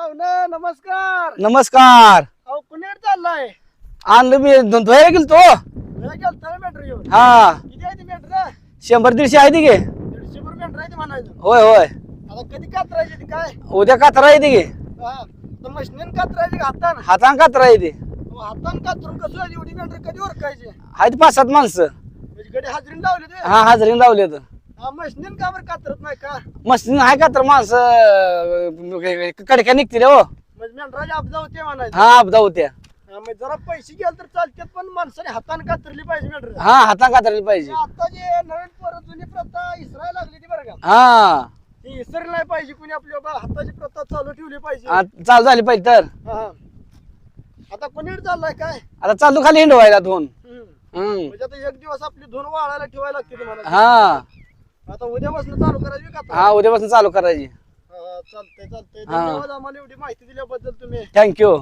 पाहुणं नमस्कार. नमस्कार. अहो कुणीकडे चाललाय. आणलं मी धु- धुवायला गेलो तो गेलता घेऊन? हा. किती आहे ती शंभर दीडशे आहे ती गे. दीडशे आहे ती म्हणायचं. होय होय. आता कधी कातरायची ती काय? उद्या कातरा आहे ती गे. हा. तर मशनीन कातरायची का हातानं? हातान कातरा आहे ती. अहो, हातानं कातरून कसं एवढी कधी ओरकायची आहेत पाच सात माणसं. म्हणजे हाजरीन लावली ते? हा हाजरीन लावले तर मशनीन का बरं कातरत नाही का? मस्त आहे का तर माणसं कडक्या निघतील हो. म्हणजे आपदा होते म्हणायचं. हा अपदा होत्या हा, म्हणजे जरा पैसे गेले तर चालतात पण माणसाने हाताने कातरली पाहिजे मेंढर. हा हातान कातरली पाहिजे. आता जे नवीन परत जुनी प्रथा इसरायला लागली ती बरं का? हा. ती इसरली नाही पाहिजे कुणी आपली बाबा हाताची प्रथा चालू ठेवली पाहिजे. चालू झाली पाहिजे तर. हा. आता कोणीकडे चाललाय काय? आता चालू खाली हिंडवायला दोन. हम्म. हम्म. म्हणजे आता एक दिवस आपली धुन वाळायला ठेवायला लागते तुम्हाला हा. आता उद्यापासून चालू करायची का? हा उद्यापासून चालू करायची चालतंय चालतंय. धन्यवाद आम्हाला एवढी माहिती दिल्याबद्दल तुम्ही थँक्यू